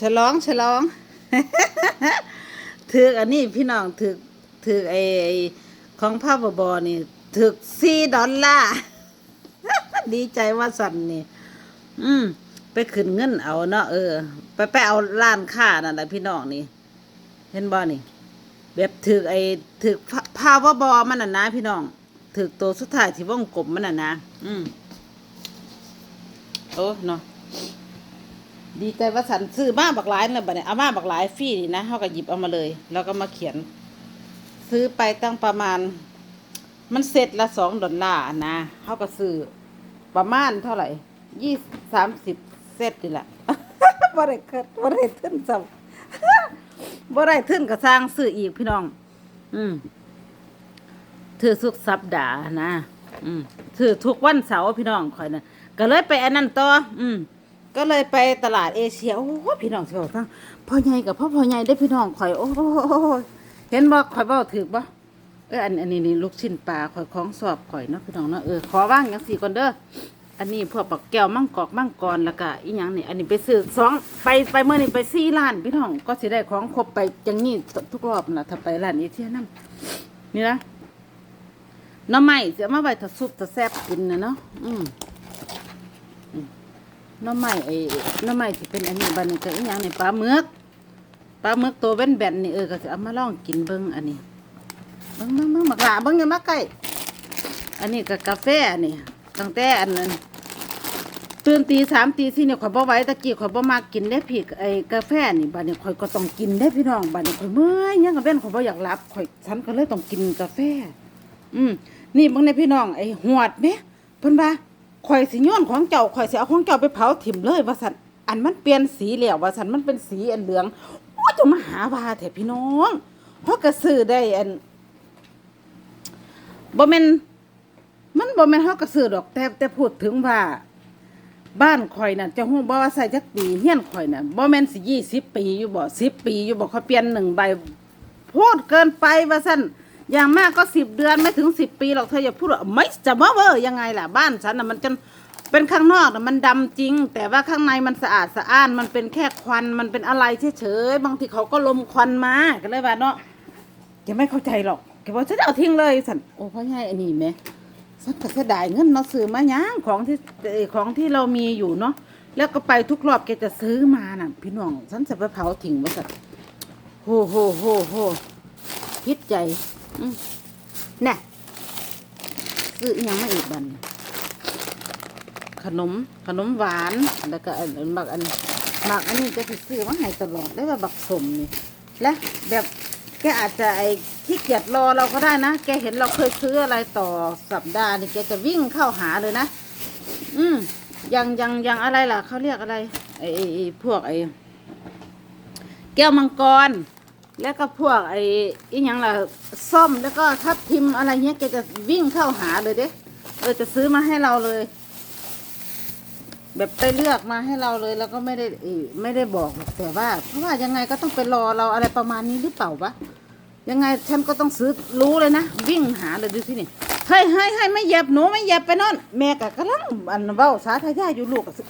ฉลองฉลองถืออันนี้พี่น้องถือถือไอ้ไอของพระบบนี่ถือสี่ดอลลาร์ดีใจว่าสั่นนี่ อืม ไปขึ้นเงินเอาเนาะเออ ไปไปเอาร้านค้านั่นแหละพี่น้องนี่ เห็นบ่นี่ แบบถือไอ้ถือพาวบอมันน่ะนะพี่น้องถือตัวสุดท้ายที่ว่องกลมมันน่ะนะ อืมโอ้เนาะ ดีใจว่าสันซื้อมาบักหลายเลยบัดนี้เอามาบักหลายฟรีนี่นะเขาก็หยิบเอามาเลย แล้วก็มาเขียน ซื้อไปตั้งประมาณ มันเสร็จละสองดอลลาร์นะเขาก็ซื้อประมาณเท่าไหร่ยี่สามสิบเซตนี่แหละบ่ได้เกิดบ่ได้ทึ้นซ้ำบ่ได้ทึ้นก็สร้างซื้ออีกพี่น้อง อืมถือสุกสัปดาห์นะ อืมถือทุกวันเสาร์พี่น้องคอยนะก็เลยไปอันนั้นต่ออืม ก็เลยไปตลาดเอเชียโอ้โหพี่น้องสิบอกฟังพ่อใหญ่กับพ่อพ่อใหญ่ได้พี่น้องข่อยโอ้โหเห็นบ่ข่อยบ่ถือบ่เอออันอันนี้นี่ลูกชิ้นปลาข่อยของสอบข่อยเนาะพี่น้องเนาะเออขอว่างอย่างสี่ก่อนเด้ออันนี้พวกปักแก้วมังกอกมังกรแล้วก็อีหยังนี่อันนี้ไปซื้อสองไปไปเมื่อนี่ไปสี่ร้านพี่น้องก็สิได้ของครบไปจังนี้ทุกรอบนะถ้าไปร้านเอเชียนำนี่นะน้ำใหม่จะมาไว้ถ้าซุปถ้าแซ่บกินนะเนาะอืม น้ำใหม่ไอ้น้ำใหม่ที่เป็นอันนี้บัดนก็อีหยังนี่ปลาหมึกปลาหมึกตัวแบนๆนี่เออก็เอามาลองกินเบิ่งอันนี้เบิ่งเบิ่งเบิ่งบักหลาเบิ่งอย่ามาใกล้อันนี้ก็กาแฟนี่ตั้งแต่อันนั้นตื่นตีสามตีสี่เนี่ยข่อยบ่ไหวตะกี้ข่อยบ่มากินได้พี่ไอ้กาแฟนี่บัดนี้ข่อยก็ต้องกินได้พี่น้องบัดนี้ข่อยเมื่อยยังกับเว้นข่อยบ่อยากหลับข่อยฉันก็เลยต้องกินกาแฟ อืมนี่เบิ่งในพี่น้องไอ้หวดแหมเพิ่นว่า ข่อยสิโยนของเจ้าข่อยสิเอาของเจ้าไปเผาถิ่มเลยว่าซั่นอันมันเปลี่ยนสีแล้วว่าซั่นมันเป็นสีอันเหลืองโอ้จะมาหาว่าแท้พี่น้องเฮาะก็ซื้อได้อันบ่แม่นมันบ่แม่นเฮาก็ซื้อดอกแต่แต่พูดถึงว่า บ้านข่อยน่ะจะฮู้บ่ว่าใส่จักปีเฮียนข่อยน่ะบ่แม่นสิ20ปีอยู่บ่10ปีอยู่บ่เขาเปลี่ยนหนึ่งใบพูดเกินไปว่าสั้น อย่างมากก็สิบเดือนไม่ถึงสิบปีหรอกเธออย่าพูดว่าไม่จะมาเวอร์ยังไงล่ะบ้านฉันน่ะมันจนเป็นข้างนอกน่ะมันดำจริง แต่ว่าข้างในมันสะอาดสะอ้านมันเป็นแค่ควันมันเป็นอะไรเฉยๆบางทีเขาก็ลมควันมาก็เลยว่าเนาะแกไม่เข้าใจหรอกแกบอกฉันจะเอาทิ้งเลยสันโอ้พ่อใหญ่อันนี้ไหมสันก็เสียดายเงินเนาะซื้อมายังของที่เอ่อของที่เรามีอยู่เนาะแล้วก็ไปทุกรอบแกจะซื้อมาน่ะ พี่น้องฉันจะไปเผาทิ้งไว้สันโหโหโหโหพิษใจ น่ะซื้อยังไมาอีกบันขนมขนมหวานแล้วก็อันนบักอันบักอันนี้จะซื้อมาให้ตลอดได้ว่าบักสมนี่และแบบแกอาจจะไอ้ขี้เกียจรอเราก็ได้นะแกเห็นเราเคยซื้ออะไรต่อสัปดาห์นี่แกจะวิ่งเข้าหาเลยนะ อืมยังยังยังอะไรล่ะเขาเรียกอะไรไอ้ไอ้ไอ้พวกไอ้แก้วมังกร แล้วก็พวกไอ้อีหยังล่ะส้มแล้วก็ทับทิมอะไรเงี้ยแกจะวิ่งเข้าหาเลยเด้เออจะซื้อมาให้เราเลย แบบไปเลือกมาให้เราเลย แล้วก็ไม่ได้ไม่ได้บอกแต่ว่า เพราะว่ายังไงก็ต้องไปรอเราอะไรประมาณนี้หรือเปล่าวะยังไงฉันก็ต้องซื้อรู้เลยนะวิ่งหาเลยดูสินี่เฮ้ยเฮ้ยเฮ้ยไม่เหยียบหนูไม่เหยียบไปนอนแม่กะกำลังอันเบ้าสาธยายอยู่ลูกก็ซื้อ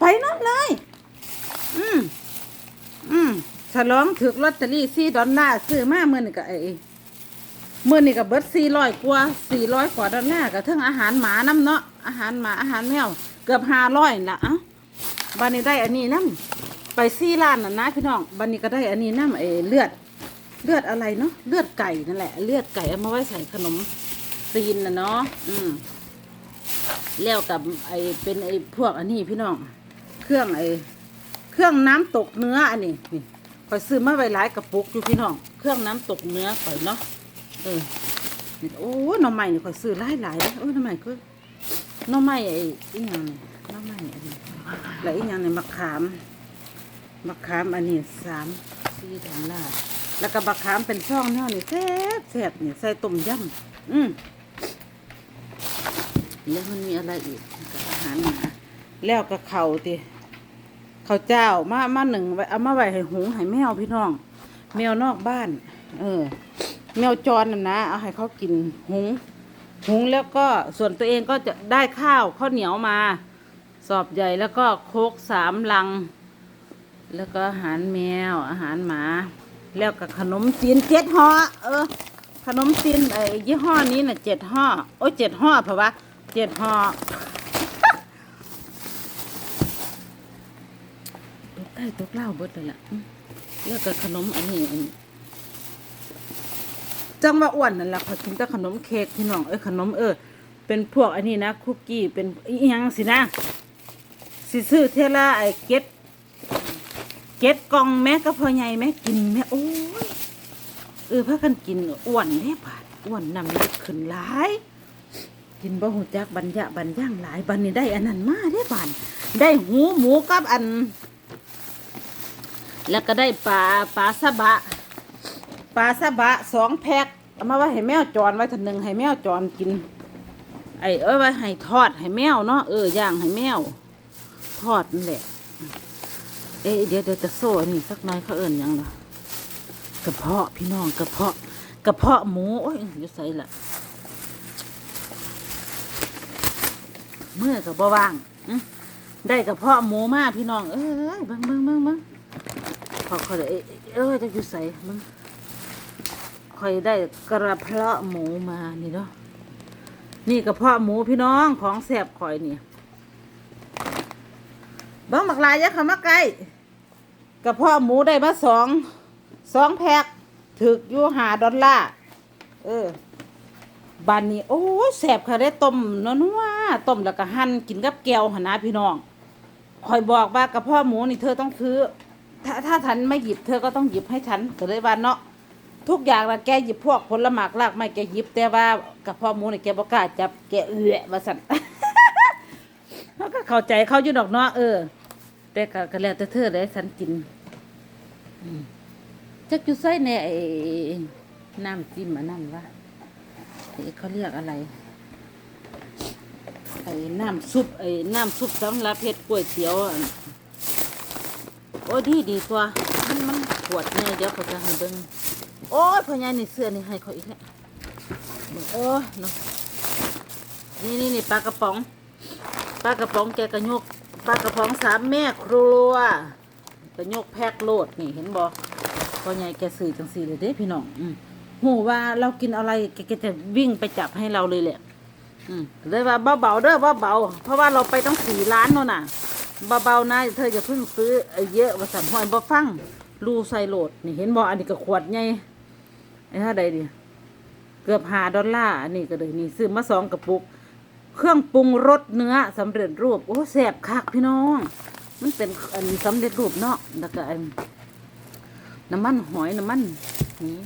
ไปนอนเลย อืมอืม ฉลองถือลอตเตอรี่สี่ดอลลาร์ซื้อมาเมื่อนี่ก็ไอ้เมื่อนี่ก็เบิร์ดสี่ร้อยกว่าสี่ร้อยกว่าดอลลาร์ก็ทั้งอาหารหมาน้ำเนาะอาหารหมาอาหารแมวเกือบห้าร้อยละอ้าบันนี้ได้อันนี้น้ำไปสี่ล้านน่ะนะพี่น้องบันนี้ก็ได้อันนี้น้ำไอ้เลือดเลือดอะไรเนาะเลือดไก่นั่นแหละ เลือดไก่เอามาไว้ใส่ขนมซีนนะเนาะอืมแล้วกับไอ้เป็นไอ้พวกอันนี้พี่น้อง เครื่องไอ้เครื่องน้ำตกเนื้ออันนี้นี่ ข่อยซื้อมาไว้หลายกระปุกอยู่พี่น้อง เครื่องน้ำตกเนื้อข่อยเนาะ เออโอ้หน่อไม้นี่ข่อยซื้อหลายหลายเลยโอ้หน่อไม้ก็หน่อไม้ไอ้อีหยังนี่หน่อไม้อันนี้แล้วอีหยังนี่มะขาม มะขามอันนี้สามสี่ดอลลาร์แล้วก็มะขามเป็นช่องเนาะนี่แซ่บแซ่บนี่ใส่ต้มยำอืมแล้วมันมีอะไรอีกกับอาหารหมาแล้วก็เข่าว ติข้าเจ้ามามาหนึ่งไว้เอามาไว้ให้หงให้แมวพี่น้อง แมวนอกบ้าน เออ แมวจรน่ะนะ เอาให้เขากินหงหุงแล้วก็ส่วนตัวเองก็จะได้ข้าวข้าวเหนียวมา สอบใหญ่แล้วก็โคกสามลัง แล้วก็อาหารแมวอาหารหมา แล้วก็ขนมจีนเจ็ดห่อเออ ขนมจีนไอ้ยี่ห้อนี้น่ะเจ็ดห่อโอ้ยเจ็ดห่อเพราะว่าเจ็ดห่อ ตกใต้ตกเหล้าเบิดเลยล่ะอืมแล้วก็ขนมอันนี้อันนี้จังว่าอ้วนนั่นล่ะเขากินแต่ขนมเค้กพี่น้องเอ้ยขนมเออเป็นพวกอันนี้นะคุกกี้เป็นอีหยังสินะสิซื้อเทยละไอ้เก็ดเก็ดกล่องแม่ก็พอใหญ่แม่กินแม่โอ้ยเออพากันกินอ้วนเด้บาดอ้วนน้ำเล็กขึ้นหลาย กินบ่หูจักบัญญะบัญญังหลายบันนี้ได้อันนั้นมาได้บานได้หูหมูกับอัน แล้วก็ได้ปลาปลาซาบะปลาซาบะสองแพ็คเอามาไว้ให้แมวจรไว้ทันหนึ่งให้แมวจรกิน ไอ้เอ้ยไว้ให้ทอดให้แมวเนาะเออย่างให้แมวทอดนั่นแหละ เอ๊ะเดี๋ยวเดี๋ยวจะโซ่นี่สักหน่อยเขาเอิ่นยังล่ะกระเพาะพี่น้องกระเพาะกระเพาะหมูโอ้ยอยู่ใส่ละเมื่อกับบ่ว่างได้กระเพาะหมูมากพี่น้องเอ้ยเบิ่งเบิ่งเบิ่งเบิ่ง อเขาได้เอ้ยเอ้ยจะอยู่ใส่เบิ่งคอยได้กระเพาะหมูมานี่เนาะนี่กระเพาะหมูพี่น้องของแสบข่อยนี่บ้องบักลายยะขามาใกล้กระเพาะหมูได้มาสองสองแพ็คถึกอยู่หาดอลลาร์เออบานนี้โอ้ยแสบค่ะได้ต้มนัวๆต้มแล้วก็หั่นกินกับแก้วหนนะพี่น้องคอยบอกว่ากระเพาะหมูนี่เธอต้องซื้อ ถ้าถ้าฉันไม่หยิบเธอก็ต้องหยิบให้ฉันก็เลยว่าเนาะทุกอย่างละแกหยิบพวกผลหมากรากไม้แกหยิบ แต่ว่ากระเพาะหมูนี่แกบ่กล้าจับแกเอื้อว่าสั่นเขาก็เข้าใจเขาอยู่ดอกเนาะเออ แต่ก็ก็แล้วแต่เธอได้ฉันกินจักอยู่ไส้ในไอ้น้ำจิ้มอันนั้นวะไอ้เขาเรียกอะไรไอ้น้ำซุปไอ้น้ำซุปสำหรับเฮ็ดก๋วยเตี๋ยว โอ้ดีดีตัวมันมันปวดแน่เดี๋ยวเขาจะให้เบิ่งโอ้ยพ่อใหญ่นี่เสื้อนี่ให้เขาอีกแล้วโอ้ยเนาะนี่นี่นี่ปลากระป๋องปลากระป๋องแกกระยกปลากระป๋องสามแม่ครัวกระยกแพ็คโลดนี่เห็นบ่พ่อใหญ่แกซื้อจังสี่เลยเด้พี่น้องอืมหูว่าเรากินอะไรแกแกจะวิ่งไปจับให้เราเลยแหละ อืมเลยว่าเบาๆเด้อเบาๆเพราะว่าเราไปต้องสี่ล้านโน่นน่ะ เบาๆนะเธออย่าเพิ่งซื้อเยอะว่าสั่นหอยบ่ฟังรูใส่โหลดนี่เห็นบ่อันนี้ก็ขวดใหญ่ไอ้เท่าใดดิเกือบหาดอลลาร์อันนี้ก็เลยนี่ซื้อมาสองกระปุก เครื่องปรุงรสเนื้อสำเร็จรูป โอ้แสบคักพี่น้อง มันเป็นอันสำเร็จรูปเนาะแล้วก็อันน้ำมันหอยน้ำมันนี่